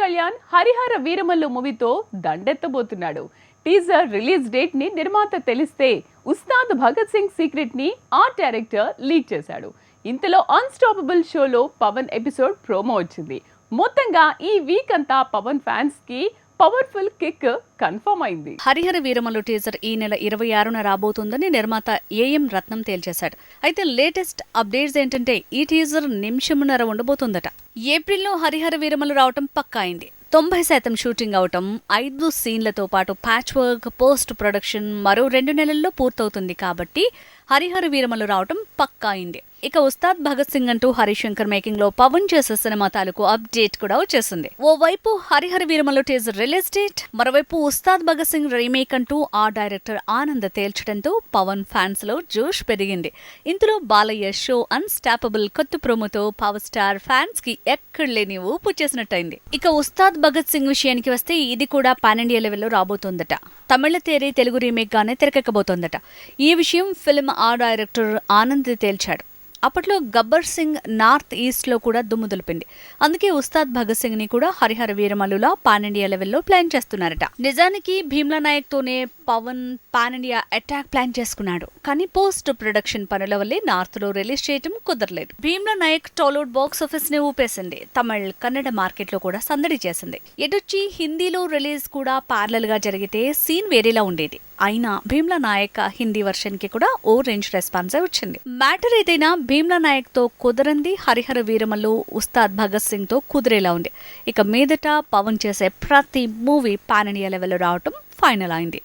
కళ్యాణ్ హరిహర వీరమల్లు మూవీతో దండెత్తబోతున్నాడు. Teaser release డేట్ని నిర్మాత తెలిస్తే ఉస్తాద్ భగత్ సింగ్ సీక్రెట్ని ఆ డైరెక్టర్ లీక్ చేశాడు. ఇంతలో అన్స్టాపబుల్ షోలో పవన్ ఎపిసోడ్ ప్రోమో వచ్చింది. మొత్తంగా ఈ వీక్ అంతా పవన్ ఫ్యాన్స్కి పవర్ఫుల్ కిక్ కన్ఫర్మ్ అయింది. హరిహర వీరమల్లు టీజర్ ఈ నెల ఇరవై ఆరున రాబోతుందని నిర్మాత ఏఎం రత్నం తేల్చేశాడు. అయితే లేటెస్ట్ అప్డేట్స్ ఏంటంటే ఈ టీజర్ నిమిషమున్నర ఉండబోతుందట. ఏప్రిల్లో హరిహర వీరమలు రావటం పక్కా అయింది తొంభై శాతం షూటింగ్ అవటం ఐదు సీన్లతో పాటు ప్యాచ్ వర్క్ పోస్ట్ ప్రొడక్షన్ మరో రెండు నెలల్లో పూర్తవుతుంది కాబట్టి హరిహర వీరమలు రావటం పక్కా అయింది ఇక ఉస్తాద్ భగత్ సింగ్ అంటూ హరిశంకర్ మేకింగ్లో పవన్ చేసే సినిమా తాలూకు అప్డేట్ కూడా వచ్చేసింది. ఓవైపు Harihara Veeramallu teaser release date మరోవైపు ఉస్తాద్ భగత్ సింగ్ రీమేక్ అంటూ ఆ డైరెక్టర్ ఆనంద్ తేల్చడంతో పవన్ ఫ్యాన్స్లో జోష్ పెరిగింది. ఇందులో బాలయ్య షో అన్స్టాపబుల్ కొత్త ప్రోమోతో పవర్ స్టార్ ఫ్యాన్స్కి ఎక్కడ లేని ఊపు చేసినట్టయింది. ఇక ఉస్తాద్ భగత్ సింగ్ విషయానికి వస్తే ఇది కూడా పాన్ ఇండియా లెవెల్లో రాబోతోందట. తమిళ తేరి తెలుగు రీమేక్ గానే తెరకెక్కబోతోందట. ఈ విషయం ఫిల్మ్ ఆ డైరెక్టర్ ఆనంద్ తేల్చాడు. అప్పట్లో గబ్బర్ సింగ్ నార్త్ ఈస్ట్లో కూడా దుమ్ము దులిపింది అందుకే ఉస్తాద్ భగత్ సింగ్ని కూడా హరిహర వీరమల్లులా పాన్ ఇండియా లెవెల్లో ప్లాన్ చేస్తున్నారట. నిజానికి భీమ్లా నాయక్ తోనే Pawan pan India attack plan చేసుకున్నాడు. కానీ పోస్ట్ ప్రొడక్షన్ పనుల వల్లే నార్త్లో రిలీజ్ చేయటం కుదరలేదు. భీమ్లా నాయక్ టాలీవుడ్ బాక్స్ ఆఫీస్ని ఊపేసింది. తమిళ కన్నడ మార్కెట్లో కూడా సందడి చేసింది. ఎటొచ్చి హిందీలో రిలీజ్ కూడా పార్లల్గా జరిగితే సీన్ వేరేలా ఉండేది. అయినా భీమ్లా నాయక్ హిందీ వర్షన్కి కూడా ఓ రేంజ్ రెస్పాన్స్ వచ్చింది. మ్యాటర్ ఏదైనా భీమ్లా నాయక్తో కుదరంది హరిహర వీరమల్లు ఉస్తాద్ భగత్ సింగ్తో కుదిరేలా ఉంది. ఇక మీదట పవన్ చేసే ప్రతి మూవీ పాన్ ఇండియా లెవెల్లో రావటం ఫైనల్ అయింది.